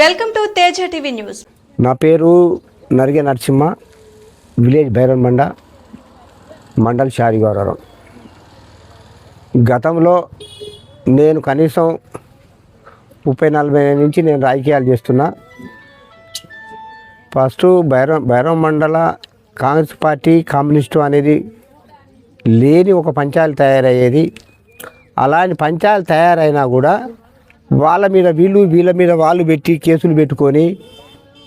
Welcome to Teja TV news. నా పేరు Narige Narasimha village భైరవమండ మండల్ షారిగౌరవం గతంలో నేను కనీసం ముప్పై నలభై నుంచి నేను రాజకీయాలు చేస్తున్నా. ఫస్ట్ భైరవ భైరవ మండల కాంగ్రెస్ పార్టీ కమ్యూనిస్టు అనేది లేని ఒక పంచాయతీ తయారయ్యేది. అలాంటి పంచాయతీ తయారైనా కూడా వాళ్ళ మీద వీళ్ళు వీళ్ళ మీద వాళ్ళు పెట్టి కేసులు పెట్టుకొని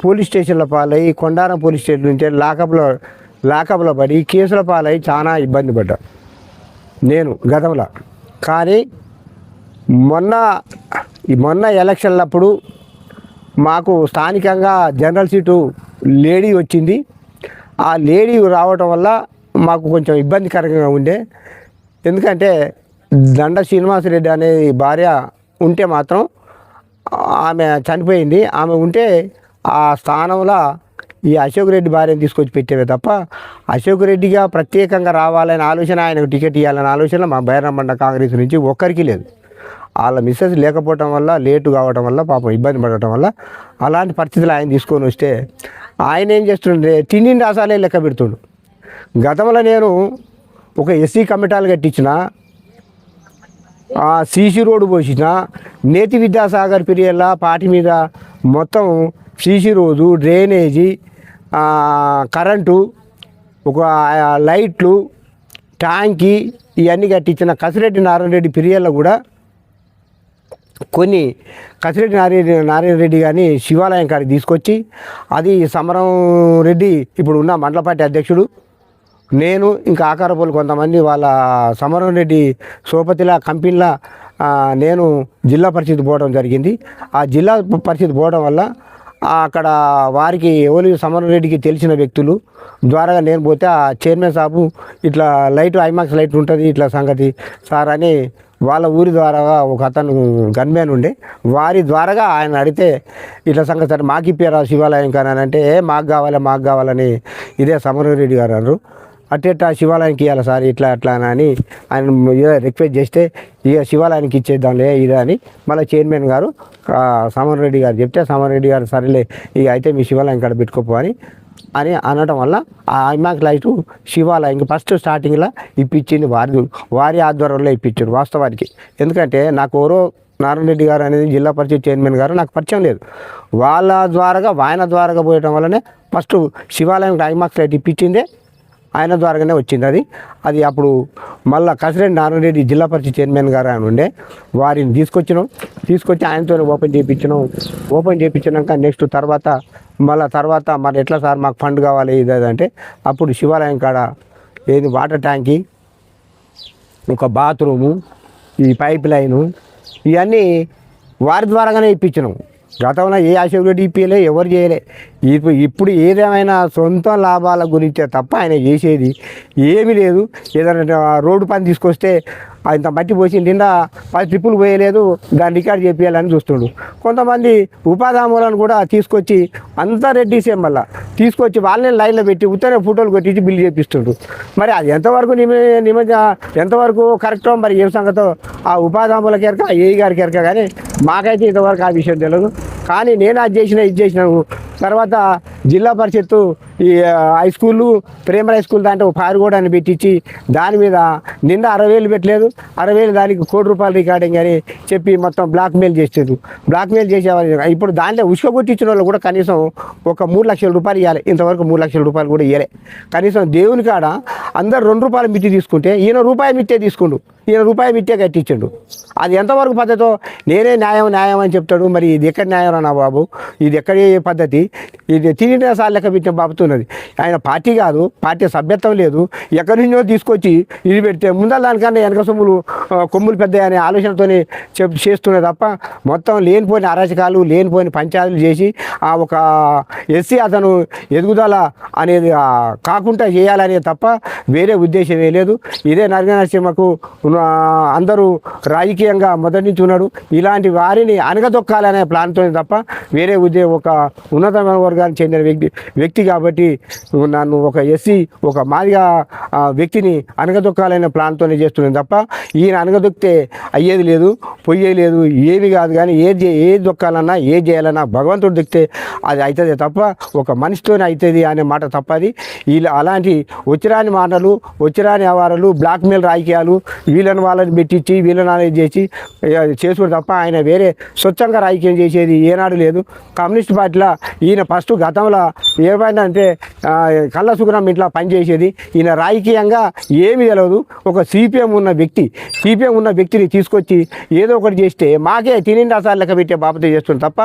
పోలీస్ స్టేషన్ల పాలై కొండారం పోలీస్ స్టేషన్ నుంచి లాకప్లో లాకప్లో పడి కేసుల పాలై చాలా ఇబ్బంది పడ్డా. నేను గతంలో. కానీ మొన్న మొన్న ఎలక్షన్లప్పుడు మాకు స్థానికంగా జనరల్ సీటు లేడీ వచ్చింది. ఆ లేడీ రావటం వల్ల మాకు కొంచెం ఇబ్బందికరంగా ఉండే. ఎందుకంటే దండ శ్రీనివాసరెడ్డి అనే భార్య ఉంటే మాత్రం ఆమె చనిపోయింది. ఆమె ఉంటే ఆ స్థానంలో ఈ అశోక్ రెడ్డి భార్యను తీసుకొచ్చి పెట్టేవే తప్ప అశోక్ రెడ్డిగా ప్రత్యేకంగా రావాలనే ఆలోచన ఆయనకు టికెట్ ఇవ్వాలనే ఆలోచన మా బైరమండ కాంగ్రెస్ నుంచి ఒక్కరికి లేదు. వాళ్ళ మిస్సెస్ లేకపోవటం వల్ల లేటు కావటం వల్ల పాపం ఇబ్బంది పడటం వల్ల అలాంటి పరిస్థితులు ఆయన తీసుకొని వస్తే ఆయన ఏం చేస్తుండే? తిండి రాసాలే లెక్క పెడుతుండు. గతంలో నేను ఒక ఎస్సీ కమిటాలు కట్టించిన సీసీ రోడ్డు పోసిన నేతి విద్యాసాగర్ పీరియడ్ల పాటి మీద మొత్తం సీసీ రోడ్డు డ్రైనేజీ కరెంటు ఒక లైట్లు ట్యాంకీ ఇవన్నీ కట్టించిన కసిరెడ్డి నారాయణ రెడ్డి పీరియడ్లో కూడా కొన్ని కసిరెడ్డి నారాయణ నారాయణ రెడ్డి గారిని శివాలయం కాడికి తీసుకొచ్చి అది సమరం రెడ్డి ఇప్పుడు ఉన్న మండల పార్టీ అధ్యక్షుడు నేను ఇంకా ఆకారపోలు కొంతమంది వాళ్ళ సమరం రెడ్డి సోపతిల కంపెనీల నేను జిల్లా పరిషత్ పోవడం జరిగింది. ఆ జిల్లా పరిషత్ పోవడం వల్ల అక్కడ వారికి ఎవరు సమరం రెడ్డికి తెలిసిన వ్యక్తులు ద్వారా నేను పోతే ఆ చైర్మన్ సాబు ఇట్లా లైట్ ఐమాక్స్ లైట్ ఉంటుంది ఇట్లా సంగతి. సార్ అని వాళ్ళ ఊరి ద్వారా ఒక అతను గన్మ్యాన్ ఉండే. వారి ద్వారాగా ఆయన అడిగితే ఇట్లా సంగతి సార్ మాకు ఇప్పారా శివాలయం కానీ అంటే "ఏ, మాకు కావాలి మాకు కావాలని ఇదే సమరం రెడ్డి గారు అన్నారు. అట్టెట్టా శివాలయానికి ఇవ్వాలి సార్ ఇట్లా అట్లా అని ఆయన రిక్వెస్ట్ చేస్తే ఇక శివాలయానికి ఇచ్చేద్దాంలే ఇదే అని మళ్ళీ చైర్మన్ గారు ఆ, సమర్ రెడ్డి గారు చెప్తే సమర్ రెడ్డి గారు సరేలే ఇక అయితే మీ శివాలయం కాడ పెట్టుకోపో అని అని అనడం వల్ల ఆ ఐమాక్ లైట్ శివాలయం ఫస్ట్ స్టార్టింగ్లో ఇప్పించింది వారి వారి ఆధ్వర్యంలో ఇప్పించారు వాస్తవానికి. ఎందుకంటే నాకు ఎవరో నారాయణ రెడ్డి గారు అనేది జిల్లా పరిషత్ చైర్మన్ గారు నాకు పరిచయం లేదు. వాళ్ళ ద్వారాగా వాయన ద్వారాగా పోయడం వల్లనే ఫస్ట్ శివాలయం ఐమాక్స్ లైట్ ఇప్పించిందే ఆయన ద్వారానే వచ్చింది అది. అది అప్పుడు మళ్ళా కసిరెడ్డి నారాయణరెడ్డి జిల్లా పరిషత్ చైర్మన్ గారు ఆయన ఉండే. వారిని తీసుకొచ్చినాం. తీసుకొచ్చి ఆయనతో ఓపెన్ చేయించినాం ఓపెన్ చేయించినాక నెక్స్ట్ తర్వాత మళ్ళీ తర్వాత మరి ఎట్లా సార్ మాకు ఫండ్ కావాలి ఇది అంటే అప్పుడు శివాలయం కాడ ఏది వాటర్ ట్యాంకీ ఒక బాత్రూము ఈ పైప్ లైను ఇవన్నీ వారి ద్వారాగానే ఇప్పించినాం. గతంలో ఏ అశోక్ రెడ్డి ఇప్పించలే ఎవరు చేయలే. ఇప్పుడు ఇప్పుడు ఏదేమైనా సొంత లాభాల గురించే తప్ప ఆయన చేసేది ఏమీ లేదు. ఏదైనా రోడ్డు పని తీసుకొస్తే ఇంత మట్టి పోసి నిండా పది ట్రిప్పులు పోయలేదు దాన్ని రికార్డ్ చేపించాలని చూస్తుండు. కొంతమంది ఉపాధి హామీలను కూడా తీసుకొచ్చి అంతా రెడ్డిసే మళ్ళీ. తీసుకొచ్చి వాళ్ళని లైన్లో పెట్టి ఉత్తరే ఫోటోలు కొట్టించి బిల్లు చేపిస్తుండ్రు మరి అది ఎంతవరకు నిమ నిమజ్జ ఎంతవరకు కరెక్టో మరి ఏం సంగతో ఆ ఉపాధి హామీలకి ఎరక ఏ గారికి ఎరక కానీ మాకైతే ఇంతవరకు ఆ విషయం తెలియదు కానీ నేను అది చేసిన ఇది చేసినాను తర్వాత జిల్లా పరిషత్తు ఈ high school primary high school దాంట్లో పారుగోడాన్ని పెట్టించి దాని మీద నిండా అరవై వేలు పెట్టలేదు. అరవై వేలు దానికి కోటి రూపాయలు రికార్డింగ్ అని చెప్పి మొత్తం blackmail blackmail blackmail చేసేవారు ఇప్పుడు దాంట్లో ఉసుక కొట్టించిన వాళ్ళు కూడా కనీసం ఒక మూడు లక్షల రూపాయలు ఇవ్వాలి ఇంతవరకు మూడు లక్షల రూపాయలు కూడా ఇవ్వలే కనీసం దేవుని కాడ అందరు రెండు రూపాయలు మిట్టి తీసుకుంటే ఈయన రూపాయి మిట్టే తీసుకుండు. ఈయన రూపాయి మిట్టే కట్టించండు. అది ఎంతవరకు పద్ధతో? నేనే న్యాయం న్యాయం అని చెప్తాడు. మరి ఇది ఎక్కడ న్యాయం రా బాబు? ఇది ఎక్కడ పద్ధతి? ఇది తిరిగిన సార్లు లెక్క పెట్టిన బాబుతో బాబుతున్నది ఆయన పార్టీ కాదు పార్టీ సభ్యత్వం లేదు. ఎక్కడి నుంచో తీసుకొచ్చి ఇది పెడితే ముందర దానికన్నా వెనక సొమ్ములు కొమ్ములు పెద్ద అనే ఆలోచనతోనే చెప్ చేస్తున్నది తప్ప మొత్తం లేనిపోయిన అరాచకాలు లేనిపోయిన పంచాయతీలు చేసి ఆ ఒక ఎస్సీ అతను ఎదుగుదల అనేది కాకుండా చేయాలనే తప్ప వేరే ఉద్దేశమే లేదు. ఇదే నరసింహకు అందరూ రాజకీయంగా మొదటి నుంచి ఉన్నాడు ఇలాంటి వారిని అనగదొక్కాలనే ప్లాన్తో తప్ప వేరే ఉద్యోగ ఒక ఉన్నతమైన వర్గానికి చెందిన వ్యక్తి వ్యక్తి కాబట్టి నన్ను ఒక ఎస్సీ ఒక మాదిగా వ్యక్తిని అనగదొక్కాలనే ప్లాన్తోనే చేస్తున్నాను తప్ప ఈయన అనగదొక్కితే అయ్యేది లేదు పొయ్యేది లేదు ఏమి కాదు కానీ ఏది ఏది దొక్కాలన్నా ఏది చేయాలన్నా భగవంతుడు దొక్కితే అది అవుతుంది తప్ప ఒక మనిషితోనే అవుతుంది అనే మాట తప్పది ఇలా అలాంటి వచ్చిరాని మాటలు వచ్చిరాని వ్యవహారాలు బ్లాక్మెయిల్ రాజకీయాలు వీళ్ళని వాళ్ళని పెట్టించి వీళ్ళని అనేది చేసి చేసుకుని తప్ప ఆయన వేరే స్వచ్ఛంగా రాజకీయం చేసేది ఏనాడు లేదు. కమ్యూనిస్ట్ పార్టీలో ఈయన ఫస్ట్ గతంలో ఏమైనా అంటే కళ్ళ సుగ్రం ఇంట్లో పనిచేసేది. ఈయన రాజకీయంగా ఏమీ తెలియదు ఒక సిపిఎం ఉన్న వ్యక్తి సిపిఎం ఉన్న వ్యక్తిని తీసుకొచ్చి ఏదో ఒకటి చేస్తే మాకే తినిండి అసాలు లెక్క పెట్టే బాబతే చేస్తుంది తప్ప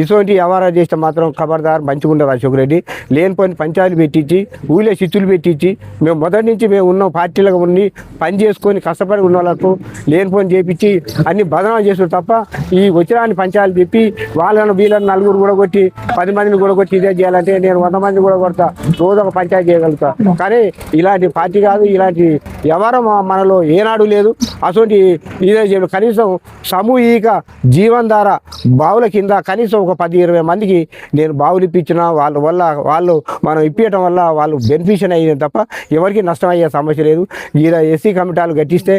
ఇటువంటి వ్యవహారాలు చేస్తే మాత్రం ఖబర్దార్ మంచిగా ఉండదు అశోక్ రెడ్డి లేనిపోయిన పంచాయతీలు పెట్టించి ఊళ్ళో చిచ్చులు పెట్టించి మేము మొదటి నుంచి మేము ఉన్న పార్టీలుగా ఉండి పని చేసుకొని కష్టపడి ఉన్న వాళ్ళకు లేనిపోని చేపించి అన్ని బదనాలు చేస్తారు తప్ప ఈ వచ్చిరాని పంచాయతీలు చెప్పి వాళ్ళను వీళ్ళని నలుగురు కూడా కొట్టి పది మందిని కూడా కొట్టి ఇదే చేయాలంటే నేను వంద మంది కూడా కొడతా రోజు ఒక పంచాయతీ చేయగలుగుతా. కానీ ఇలాంటి పార్టీ కాదు ఇలాంటి ఎవరు మనలో ఏనాడు లేదు. అటువంటి ఇదే కనీసం సామూహిక జీవనధార బావుల కింద కనీసం ఒక పది ఇరవై మందికి నేను బావులు ఇప్పించిన వాళ్ళ వల్ల వాళ్ళు మనం ఇప్పించడం వల్ల వాళ్ళు బెనిఫిషన్ అయ్యింది తప్ప ఎవరికి నష్టం అయ్యే సమస్య లేదు. ఇలా ఎస్సీ కమిటాలు గట్టిస్తే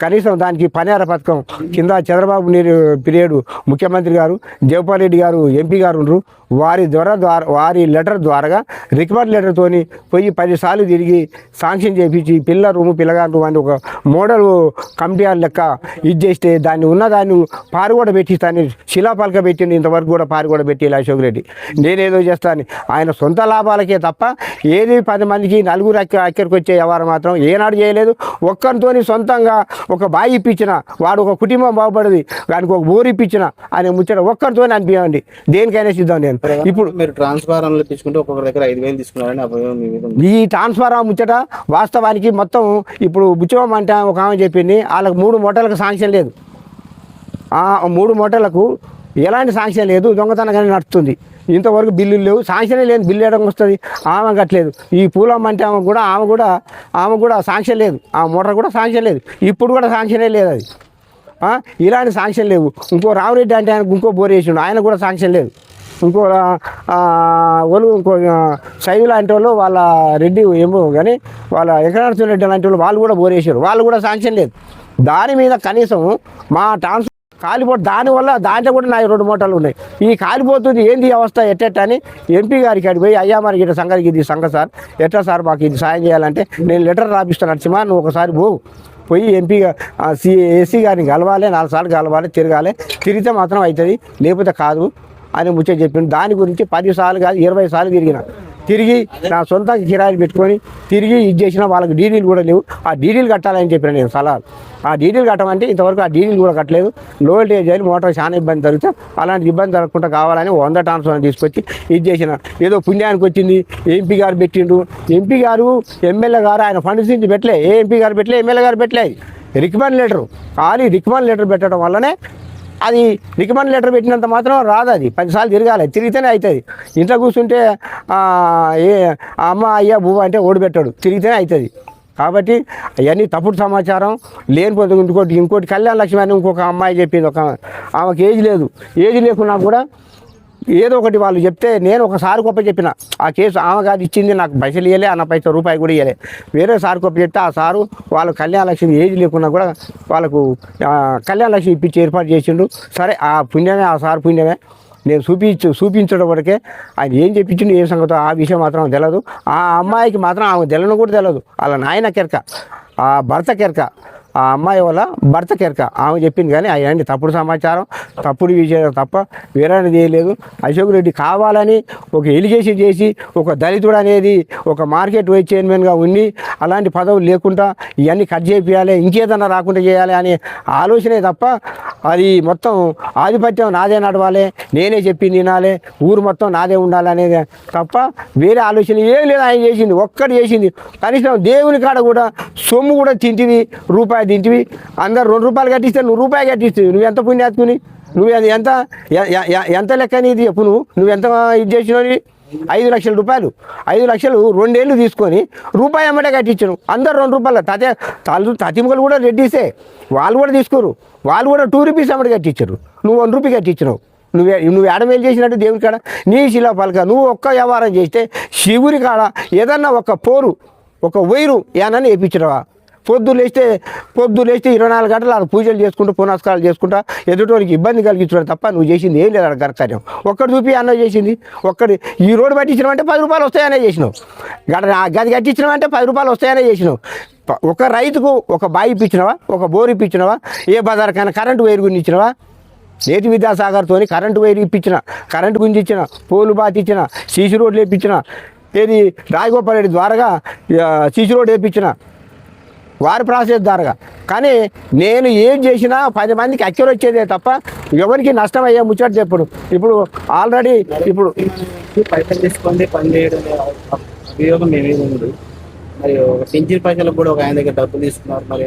కనీసం దానికి పనిహార పథకం కింద చంద్రబాబు నీరు పీరియడ్ ముఖ్యమంత్రి గారు జగన్మోహన్ రెడ్డి గారు ఎంపీ గారు ఉండరు. వారి ద్వారా ద్వారా వారి లెటర్ ద్వారా రికమెండ్ లెటర్తోని పోయి పదిసార్లు తిరిగి శాంక్షన్ చేపించి పిల్ల రూము పిల్లగారు రూమ్ అని ఒక మోడల్ కమిటీ లెక్క ఇది చేస్తే దాన్ని ఉన్న దాన్ని పారు కూడా పెట్టి దాన్ని శిలాపలక పెట్టింది ఇంతవరకు కూడా పారు కూడా పెట్టి అశోక్ రెడ్డి. నేనేదో చేస్తాను. ఆయన సొంత లాభాలకే తప్ప ఏది పది మందికి నలుగురు అక్క అక్కడికి వచ్చే వ్యవహారం మాత్రం ఏనాడు చేయలేదు. ఒక్కరితోని సొంతంగా ఒక బావి ఇప్పించిన వాడు ఒక కుటుంబం బాగుపడది వానికి ఒక ఊరు ఇప్పించిన అనే ముచ్చట ఒక్కరితోనే అనిపించండి దేనికైనా సిద్ధం నేను. ఇప్పుడు మీరు ట్రాన్స్ఫారంలో తీసుకుంటే ఒక్కొక్కరి దగ్గర ఐదు వేలు తీసుకున్నారని. ఈ ట్రాన్స్ఫర్ ముచ్చట వాస్తవానికి మొత్తం ఇప్పుడు బుచ్చవం అంటే ఒక ఆమె చెప్పింది వాళ్ళకి మూడు మూటలకు శాంక్షన్ లేదు. ఆ మూడు మూటలకు ఎలాంటి శాంక్షన్ లేదు దొంగతనంగానే నడుస్తుంది. ఇంతవరకు బిల్లులు లేవు. శాంక్షనే లేదు బిల్లు వేయడం వస్తుంది. ఆమె కట్టలేదు. ఈ పూలమ్మ అంటే ఆమె కూడా ఆమె కూడా ఆమె కూడా శాంక్షన్ లేదు. ఆ మోటార్ కూడా శాంక్షన్ లేదు. ఇప్పుడు కూడా శాంక్షనే లేదు అది. ఇలాంటి శాంక్షన్ లేవు. ఇంకో రామరెడ్డి అంటే ఆయనకు ఇంకో బోర్ వేసిండు. ఆయన కూడా శాంక్షన్ లేదు. ఇంకో ఒలు వాళ్ళు ఇంకో ఆ, లాంటి వాళ్ళు వాళ్ళ రెడ్డి ఏమో కానీ వాళ్ళ ఎకరాణ రెడ్డి లాంటి వాళ్ళు వాళ్ళు కూడా బోర్ వేసారు వాళ్ళు కూడా శాంక్షన్ లేదు. దాని మీద కనీసం మా ట్రాన్స్ కాలిపో దానివల్ల దాంట్లో కూడా నా రెండు మూటలు ఉన్నాయి. ఈ కాలిపోతుంది ఏంది అవస్థ? ఎట్టెట్ట అని ఎంపీ గారికి అడిగి పోయి అయ్యా మనకి ఇట్లా సంగతికి ఇది సంగ సార్. ఎట్లా సార్ మాకు ఇది సాయం చేయాలంటే నేను లెటర్ రాపిస్తాను నరసింహ నువ్వు ఒకసారి పోవు పోయి ఎంపీ ఏసీ గారిని కలవాలి నాలుగు సార్లు కలవాలి తిరగాలి. తిరిగితే మాత్రం అవుతుంది లేకపోతే కాదు అని ముచ్చట చెప్పిండు. దాని గురించి పది సార్లు కాదు ఇరవై సార్లు తిరిగిన. తిరిగి నా సొంత కిరాయిలు పెట్టుకొని తిరిగి ఇది చేసిన వాళ్ళకి డీడీలు కూడా లేవు. ఆ డీడీలు కట్టాలని చెప్పిన నేను సలహాలు ఆ డీడీలు కట్టమంటే ఇంతవరకు ఆ డీడీలు కూడా కట్టలేదు. లో వోల్టేజ్ అయిన మోటార్ చాలా ఇబ్బంది జరుగుతుంది అలాంటి ఇబ్బంది జరగకుండా కావాలని వంద ట్రాన్స్ఫర్ తీసుకొచ్చి ఇది చేసిన. ఏదో పుణ్యానికి వచ్చింది ఎంపీ గారు పెట్టిండు ఎంపీ గారు ఎమ్మెల్యే గారు ఆయన ఫండ్స్ నుంచి పెట్టలే. ఏ ఎంపీ గారు పెట్టలే ఎమ్మెల్యే గారు పెట్టలే. Recommend letter. ఖాళీ రికమెండ్ లెటర్ పెట్టడం వల్లనే అది రికమెండ్ లెటర్ పెట్టినంత మాత్రం రాదు అది. పదిసార్లు తిరగాలి. తిరిగితేనే అవుతుంది ఇంట్లో కూర్చుంటే ఆ, ఏ అమ్మ అయ్యా బువ్వ అంటే ఓడిపెట్టాడు. తిరిగితేనే అవుతుంది కాబట్టి అవన్నీ తప్పుడు సమాచారం. లేనిపోతే ఇంకోటి ఇంకోటి కళ్యాణ లక్ష్మి అని ఇంకొక అమ్మాయి చెప్పింది. ఒక ఆమెకి ఏజ్ లేదు. ఏజ్ లేకున్నా కూడా ఏదో ఒకటి వాళ్ళు చెప్తే నేను ఒక సార్ గొప్ప చెప్పిన ఆ కేసు ఆమె కాదు ఇచ్చింది నాకు పైసలు ఇవ్వలే అన్న పైసలు రూపాయి కూడా ఇవ్వలే వేరే సారు గొప్ప చెప్తే ఆ సారు వాళ్ళు కళ్యాణ లక్ష్మి ఏజ్ లేకున్నా కూడా వాళ్ళకు కళ్యాణలక్ష్మి కళ్యాణ లక్ష్మి ఇప్పించి ఏర్పాటు చేసిండు. సరే ఆ పుణ్యమే ఆ సారు పుణ్యమే. నేను చూపించు చూపించడం వరకే ఆయన ఏం చెప్పించిండు ఏం సంగతో ఆ విషయం మాత్రం తెలియదు ఆ అమ్మాయికి మాత్రం ఆమె తెలను కూడా తెలియదు వాళ్ళ నాయన కెరక ఆ భర్త కెరక ఆ అమ్మాయి వల్ల భర్త కెరక ఆమె చెప్పింది కానీ అవన్నీ తప్పుడు సమాచారం? తప్పుడు విషయం తప్ప వేరే చేయలేదు. అశోక్ రెడ్డి కావాలని ఒక ఎలిగేషన్ చేసి ఒక దళితుడు అనేది ఒక మార్కెట్ వైస్ చైర్మన్గా ఉండి అలాంటి పదవులు లేకుండా ఇవన్నీ కట్ చేయాలి ఇంకేదన్నా రాకుండా చేయాలి అనే ఆలోచనే తప్ప అది మొత్తం ఆధిపత్యం నాదే నడవాలి. నేనే చెప్పింది తినాలి ఊరు మొత్తం నాదే ఉండాలి అనేది తప్ప వేరే ఆలోచన ఏం లేదు. ఆయన చేసింది ఒక్కటి చేసింది. కనీసం దేవుని కాడ కూడా సొమ్ము కూడా తింటివి రూపాయి తింటివి? అందరు రెండు రూపాయలు కట్టిస్తే నువ్వు రూపాయి కట్టిస్తుంది నువ్వు ఎంత పుణ్యాత్తుకుని నువ్వు అది ఎంత ఎంత లెక్క నీది చెప్పు నువ్వు? నువ్వు ఎంత ఇది చేసినవి ఐదు లక్షల రూపాయలు. ఐదు లక్షలు రెండేళ్ళు తీసుకొని రూపాయి అమ్మటే కట్టించను. అందరు రెండు రూపాయలు. తతే తలు తతిముకలు కూడా రెడ్డిసే. వాళ్ళు కూడా తీసుకోరు. వాళ్ళు కూడా టూ రూపీస్ అమ్మటి కట్టించరు. నువ్వు వన్ రూపీ కట్టించినావు నువ్వు నువ్వు ఎడమేలు చేసినట్టు దేవుని కాడ నీ శిలా పలక. నువ్వు ఒక్క వ్యవహారం చేస్తే శివుని కాడ ఏదన్నా ఒక పోరు ఒక వైరు ఏనని వేయించడవా పొద్దు లేస్తే పొద్దు లేస్తే ఇరవై నాలుగు గంటలు ఆడ పూజలు చేసుకుంటూ పునస్కారాలు చేసుకుంటా ఎదుటోనికి ఇబ్బంది కలిగించడం తప్ప నువ్వు చేసింది ఏం లేదు ఆడ కార్యం ఒక్కటి చూపి అన్న చేసింది. ఒక్కటి ఈ రోడ్డు పట్టించినామంటే పది రూపాయలు వస్తాయనే చేసినావు. గడ గది కట్టించినామంటే పది రూపాయలు వస్తాయనే చేసినావు. ఒక రైతుకు ఒక బావి ఇప్పించినవా? ఒక బోర్ ఇప్పించినవా? ఏ బజార్కైనా కరెంటు వైర్ గురించి ఇచ్చినవా నేతి విద్యాసాగర్తో కరెంటు వైర్ ఇప్పించిన కరెంటు గురించి ఇచ్చిన పోలు బాతి ఇచ్చిన సీసీ రోడ్లు వేపించిన ఏది రాజగోపాల్ రెడ్డి ద్వారాగా సీసీ రోడ్ వేపించిన వారి ప్రాసెస్ ద్వారాగా కానీ నేను ఏం చేసినా పది మందికి అక్యూర్ వచ్చేదే తప్ప ఎవరికి నష్టం అయ్యే ముచ్చట చెప్పడు ఇప్పుడు ఆల్రెడీ ఇప్పుడు పైసలు తీసుకోండి పని చేయడం అభియోగం మేమే ఉంది మరి ఒక పింఛన్ పైసలకు కూడా ఒక ఆయన దగ్గర డబ్బులు తీసుకున్నారు మరి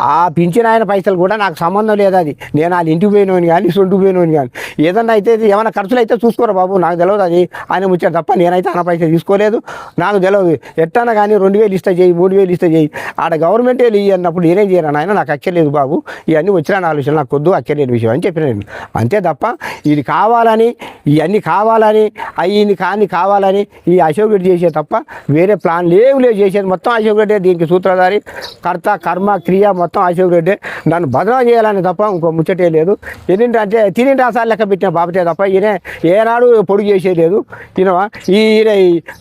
ఆ పింఛన్ ఆయన పైసలు కూడా నాకు సంబంధం లేదు అది. నేను వాళ్ళ ఇంటికి పోయినోని కానీ సొంటికి పోయినోని కానీ. ఏదన్నా అయితే ఏమైనా ఖర్చులు అయితే చూసుకోరా బాబు. నాకు తెలియదు అది. ఆయన ముచ్చాడు తప్ప నేనైతే ఆయన పైసలు తీసుకోలేదు. నాకు తెలియదు ఎట్టన్నా కానీ రెండు వేలు ఇస్తే చేయి మూడు వేలు ఇస్తే చేయి. ఆడ గవర్నమెంట్ ఇయ్యి అన్నప్పుడు నేనేం చేయను ఆయన నాకు అక్కర్లేదు బాబు. ఇవన్నీ వచ్చిన ఆలోచన నాకు కొద్దు అక్కర్లేని విషయం అని చెప్పిన నేను. అంతే తప్ప ఇది కావాలని ఇవన్నీ కావాలని అయ్యింది కాని కావాలని ఈ అశోక్ రెడ్డి చేసే తప్ప వేరే ప్లాన్ లేవు. లేవు చేసేది మొత్తం అశోక్ రెడ్డి దీనికి సూత్రధారి. కర్త కర్మ క్రియ మొత్తం అశోక్ రెడ్డి. నన్ను బదనాం చేయాలని తప్ప ఇంకో ముచ్చటే లేదు. ఏంటంటే తిని రాసాలు లెక్క పెట్టిన బాబతే తప్ప ఈయన ఏనాడు పొడుగు చేసేది లేదు. ఈయన ఈయన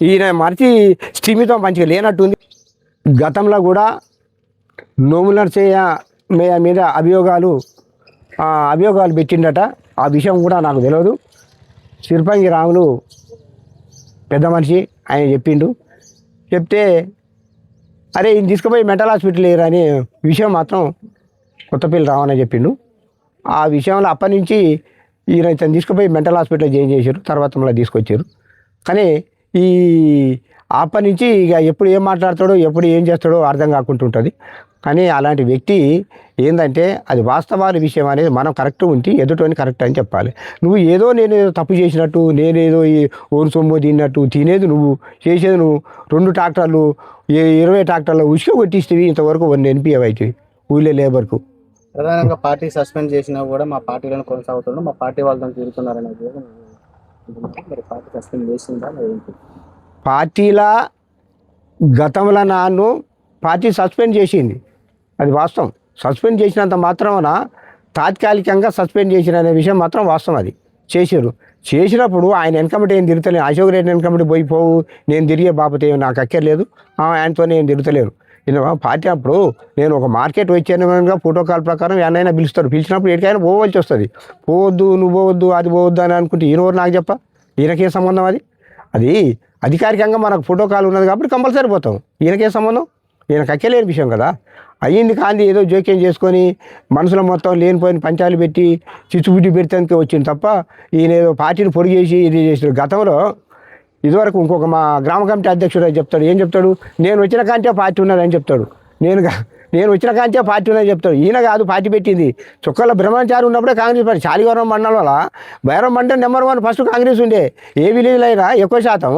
ఈయన మరిచి స్థిమితం మంచిగా లేనట్టుంది. గతంలో కూడా నోముల నరసయ్య మీద అభియోగాలు అభియోగాలు పెట్టిండట. ఆ విషయం కూడా నాకు తెలియదు. సిరిపంగి రాములు పెద్ద మనిషి ఆయన చెప్పిండు. చెప్తే అరే ఈయన తీసుకుపోయి మెంటల్ హాస్పిటల్ అని విషయం మాత్రం కొత్తపల్లి రావని చెప్పిండు. ఆ విషయంలో అప్పటి నుంచి ఈయన ఇతను తీసుకుపోయి మెంటల్ హాస్పిటల్ జాయిన్ చేశారు. తర్వాత మళ్ళీ తీసుకొచ్చారు. కానీ ఈ అప్పటి నుంచి ఇక ఎప్పుడు ఏం మాట్లాడతాడో ఎప్పుడు ఏం చేస్తాడో అర్థం కాకుండా ఉంటుంది కానీ అలాంటి వ్యక్తి ఏంటంటే అది వాస్తవాల విషయం అనేది మనం కరెక్ట్ ఉంటే ఎదుటోని కరెక్ట్ అని చెప్పాలి నువ్వు ఏదో నేను ఏదో తప్పు చేసినట్టు నేనేదో ఈ ఓన్ సొమ్ము తిన్నట్టు తినేది నువ్వు చేసేది నువ్వు రెండు ట్రాక్టర్లు ఇరవై ట్రాక్టర్లు ఉసుక కొట్టిస్తేవి ఇంతవరకు వన్ ఎన్పిఎఫ్ అవుతాయి ఊళ్ళో లేబర్కు ప్రధానంగా పార్టీ సస్పెండ్ చేసినా కూడా మా పార్టీలను కొనసాగుతున్నాం మా పార్టీ వాళ్ళతో తిరుగుతున్నారనే. మరి పార్టీ సస్పెండ్ చేసిందా? పార్టీల గతంలో నన్ను పార్టీ సస్పెండ్ చేసింది అది వాస్తవం. సస్పెండ్ చేసినంత మాత్రమన తాత్కాలికంగా సస్పెండ్ చేసిన అనే విషయం మాత్రం వాస్తవం అది. చేశారు చేసినప్పుడు ఆయన వెనకబడి ఏం తిరుగుతలేను అశోక్ రెడ్డి వెనకబడి పోయిపోవు నేను తిరిగే బాపతే నాకు అక్కర్లేదు. ఆయనతో నేను తిరుగుతలేను. నేను పార్టీ అప్పుడు నేను ఒక మార్కెట్ వచ్చానుగా ప్రోటోకాల్ ప్రకారం ఎవరైనా పిలుస్తారు. పిలిచినప్పుడు ఎక్కడికైనా పోవలసి వస్తుంది. పోవద్దు నువ్వు పోవద్దు అది పోవద్దు అని అనుకుంటే ఈయనవరు నాకు చెప్ప? ఈయనకే సంబంధం అది? అది అధికారికంగా మనకు ప్రోటోకాల్ ఉన్నది కాబట్టి కంపల్సరీ పోతాం. ఈయనకే సంబంధం? ఈయనకు అక్కలేని విషయం కదా. అయ్యింది కాంది ఏదో జోక్యం చేసుకొని మనసులో మొత్తం లేనిపోయిన పంచాలు పెట్టి చిచ్చుబుడ్డి పెడితే వచ్చింది తప్ప ఈయన ఏదో పార్టీని పొడి చేసి ఇది చేసిన గతంలో ఇదివరకు ఇంకొక మా గ్రామ కమిటీ అధ్యక్షుడు అని చెప్తాడు. ఏం చెప్తాడు? నేను వచ్చిన కాంటే పార్టీ ఉన్నదని చెప్తాడు. నేను నేను వచ్చిన కాంటే పార్టీ ఉన్నది చెప్తాడు. ఈయన కాదు పార్టీ పెట్టింది. చుక్కల బ్రహ్మచారి ఉన్నప్పుడే కాంగ్రెస్ పార్టీ శాలిగౌరవం మండలం వల్ల బైరం మండలం నెంబర్ వన్ ఫస్ట్ కాంగ్రెస్ ఉండే. ఏ విలేజ్లో అయినా ఎక్కువ శాతం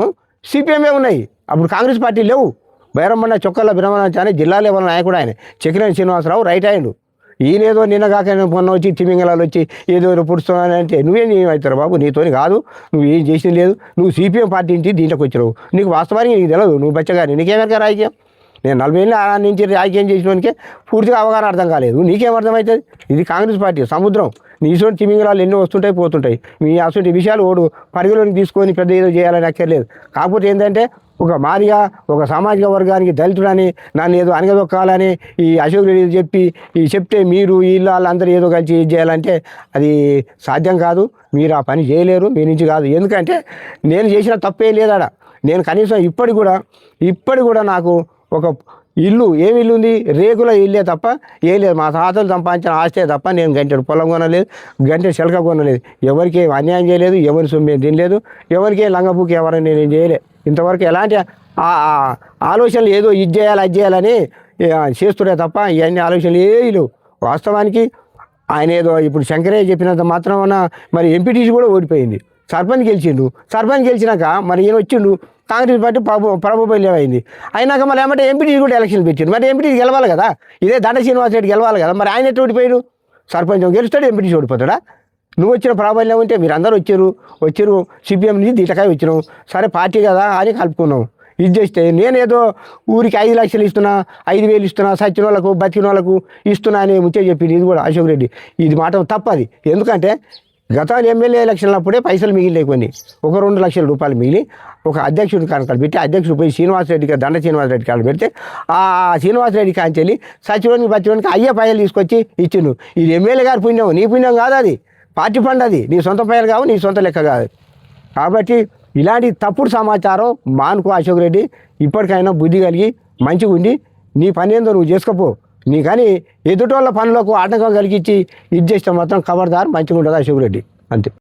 సిపిఎంఏ ఉన్నాయి. అప్పుడు కాంగ్రెస్ పార్టీ లేవు. బైరమ్మన్న చొక్కల బ్రహ్మచారి జిల్లా లెవెల్ నాయకుడు ఆయన. చెక్కినేని శ్రీనివాసరావు రైట్ అయ్యిండు ఈయనేదో నిన్నగాక మొన్న వచ్చి తిమింగళాలు వచ్చి ఏదో పుడుస్తున్నాను అంటే నువ్వేం అవుతారు బాబు? నీతోని కాదు. నువ్వు ఏం చేసింది లేదు. నువ్వు సిపిఎం పార్టీ నుంచి దీంట్లోకి వచ్చినావు. నీకు వాస్తవానికి నీకు తెలియదు నువ్వు బచ్చగాని. నీకేమెరక రాజకీయం? నేను నలభై ఏళ్ళు ఆ నుంచి రాజకీయం చేసినోనికే పూర్తిగా అవగాహన అర్థం కాలేదు. నీకేం అర్థమవుతుంది? ఇది కాంగ్రెస్ పార్టీ. సముద్రం. నీ సోటి తిమింగళాలు ఎన్నో వస్తుంటాయి పోతుంటాయి. మీ అటువంటి విషయాలు ఓడు పరిగణలోకి తీసుకొని పెద్ద ఏదో చేయాలని అక్కర్లేదు. కాకపోతే ఏంటంటే ఒక మాదిగా ఒక సామాజిక వర్గానికి దళితుడని నన్ను ఏదో అనగదొక్కాలని ఈ అశోక్ రెడ్డి చెప్పి ఈ చెప్తే మీరు వీళ్ళు వాళ్ళందరూ ఏదో కలిసి ఇది చేయాలంటే అది సాధ్యం కాదు. మీరు ఆ పని చేయలేరు మీ నుంచి కాదు. ఎందుకంటే నేను చేసిన తప్పేం లేదాడ నేను కనీసం ఇప్పటికి కూడా ఇప్పటి కూడా నాకు ఒక ఇల్లు ఏమి ఇల్లు ఉంది? రేకుల ఇల్లే తప్ప ఏం లేదు. మా తాతలు సంపాదించిన ఆస్తే తప్ప నేను గంటెడు పొలం కొనలేదు గంటెడు శిలక కొనలేదు. ఎవరికి అన్యాయం చేయలేదు ఎవరి సొమ్ము తినలేదు ఎవరికి లంగబుక్ ఎవరైనా నేను చేయలేదు ఇంతవరకు ఎలాంటి ఆ- ఆలోచనలు ఏదో ఇది చేయాలి అది చేయాలని ఆ, చేస్తుడే తప్ప ఇవన్నీ ఆలోచనలు ఏలు వాస్తవానికి ఆయన ఏదో ఇప్పుడు శంకరయ్య చెప్పినంత మాత్రం మరి ఎంపీటీసీ కూడా ఓడిపోయింది. సర్పంచ్ గెలిచిండు. సర్పంచ్ గెలిచినాక మరి ఈయన వచ్చిండు. కాంగ్రెస్ పార్టీ ప్రభు ప్రభుత్వం అయింది అయినాక మరి ఏమంటే ఎంపీటీ కూడా ఎలక్షన్ పెట్టిండు. మరి ఎంపీటీ గెలవాలి కదా? ఇదే దండ శ్రీనివాసరెడ్డి గెలవాలి కదా? మరి ఆయన ఎట్టు ఓడిపోయాడు? సర్పంచ్ గెలుస్తాడు ఎంపీటీ ఓడిపోతాడా? నువ్వు వచ్చిన ప్రాబల్యం ఉంటే మీరు అందరూ వచ్చారు వచ్చారు సిపిఎం నుంచి దీటకాయ వచ్చినాం సరే పార్టీ కదా అని కలుపుకున్నాం ఇది చేస్తే నేనేదో ఊరికి ఐదు లక్షలు ఇస్తున్నా ఐదు వేలు ఇస్తున్నా సచ్చిన వాళ్ళకు బతికిన వాళ్ళకు ఇస్తున్నా అని ముచ్చే చెప్పింది ఇది కూడా అశోక్ రెడ్డి. ఇది మాట తప్పది. ఎందుకంటే గత ఎమ్మెల్యే ఎలక్షన్లు అప్పుడే పైసలు మిగిలినాయి కొన్ని. ఒక రెండు లక్షల రూపాయలు మిగిలి ఒక అధ్యక్షుడి కనుక పెట్టి అధ్యక్షుడు పోయి శ్రీనివాసరెడ్డి గారు దండ శ్రీనివాసరెడ్డి కాళ్ళు పెడితే ఆ శ్రీనివాసరెడ్డి కాంచెల్లి సచివానికి బచ్చివానికి అయ్యే పైసలు తీసుకొచ్చి ఇచ్చిండు. ఇది ఎమ్మెల్యే గారి పుణ్యం నీ పుణ్యం కాదు అది. పార్టీ ఫండ్ అది. నీ సొంత పైలు కావు నీ సొంత లెక్క కాదు. కాబట్టి ఇలాంటి తప్పుడు సమాచారం మానుకో అశోక్ రెడ్డి. ఇప్పటికైనా బుద్ధి కలిగి మంచిగా ఉండి నీ పని ఏందో నువ్వు చేసుకోపో. నీ కానీ ఎదుటోళ్ళ పనులకు ఆటంకం కలిగించి ఇది చేస్తే మాత్రం కబర్దారు మంచిగా ఉంటుంది అశోక్ రెడ్డి. అంతే.